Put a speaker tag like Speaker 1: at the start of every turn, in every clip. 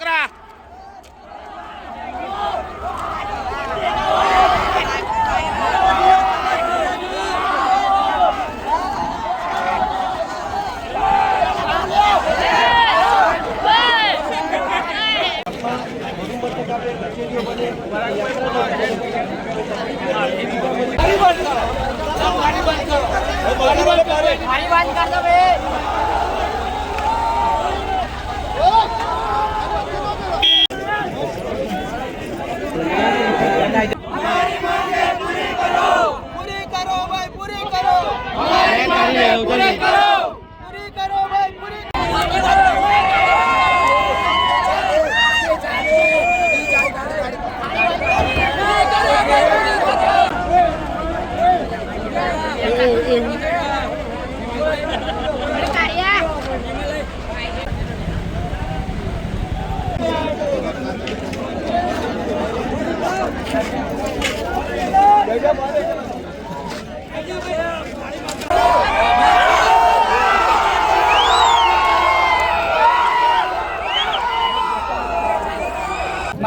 Speaker 1: છોકરા ગાડી બંધ કરો ગાડી બંધ કરો ગાડી બંધ કરો ગાડી બંધ કરો Eugenio.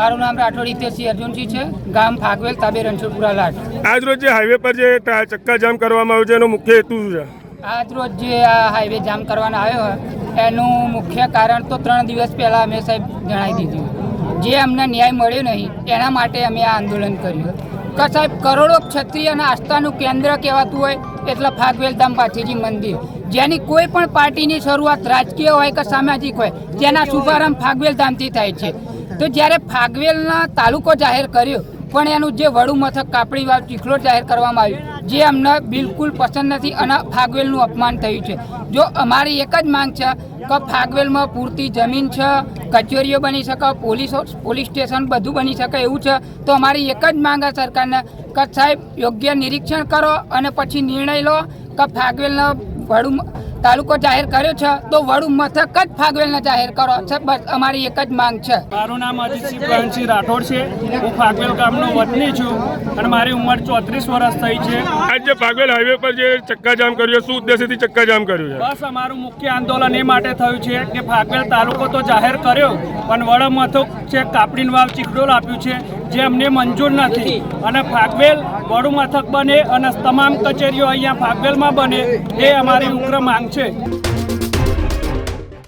Speaker 1: મારું નામ રાઠોડ હિતેશસિંહ અર્જુનસિંહ છે. ગામ ફાગવેલ તાબે રણછોડપુરા લાટ
Speaker 2: આજ રોજ જે હાઈવે પર જે ચક્કાજામ કરવામાં આવ્યું છે એનો મુખ્ય હેતુ શું છે?
Speaker 1: આજ રોજ જે આ હાઈવે જામ કરવાના આવ્યો હોય એનું મુખ્ય કારણ તો ત્રણ દિવસ પહેલાં અમે સાહેબ જણાવી દીધું. જે અમને ન્યાય મળ્યો નહીં એના માટે અમે આ આંદોલન કર્યું. કે સાહેબ કરોડો ક્ષત્રિય અને આસ્થાનું કેન્દ્ર કહેવાતું હોય એટલે ફાગવેલ ધામ પાછીજી મંદિર. જેની કોઈ પણ પાર્ટીની શરૂઆત રાજકીય હોય કે સામાજિક હોય તેના શુભારંભ ફાગવેલ ધામથી થાય છે. તો જ્યારે ફાગવેલના તાલુકો જાહેર કર્યો, પણ એનું જે વડું મથક કાપડી વાવ જાહેર કરવામાં આવ્યું, જે અમને બિલકુલ પસંદ નથી અને ફાગવેલનું અપમાન થયું છે. જો અમારી એક જ માંગ છે કે ફાગવેલમાં પૂરતી જમીન છે, કચેરીઓ બની શકે, પોલીસ પોલીસ સ્ટેશન બધું બની શકે એવું છે, તો અમારી એક જ માંગ છે સરકારને કે સાહેબ, યોગ્ય નિરીક્ષણ કરો અને પછી નિર્ણય લો કે ફાગવેલના વડું તાલુકો જાહેર કર્યો છે તો વડુ મથક જ ફાગવેલને જાહેર કરો છે. બસ અમારી એક જ માંગ છે.
Speaker 3: મારું નામ અજીતસિંહ પ્રાણસિંહ રાઠોડ છે. હું ફાગવેલ ગામનો વતની છું અને મારી ઉંમર ચોત્રીસ વર્ષ થઈ છે.
Speaker 2: આજે જે ફાગવેલ હાઈવે પર જે ચક્કાજામ કર્યો છે શું ઉદ્દેશ્યથી ચક્કાજામ કર્યું છે?
Speaker 3: બસ અમારું મુખ્ય આંદોલન એ માટે થયું છે કે ફાગવેલ તાલુકો તો જાહેર કર્યો પણ વડ મથક છે કાપડીન વાવ ચીખડોલ આપ્યું છે જે અમને મંજૂર નથી. અને ફાગવેલ વડુ મથક બને અને તમામ કચેરીઓ અહીંયા ફાગવેલમાં બને એ અમારી ઉગ્ર માંગ છે.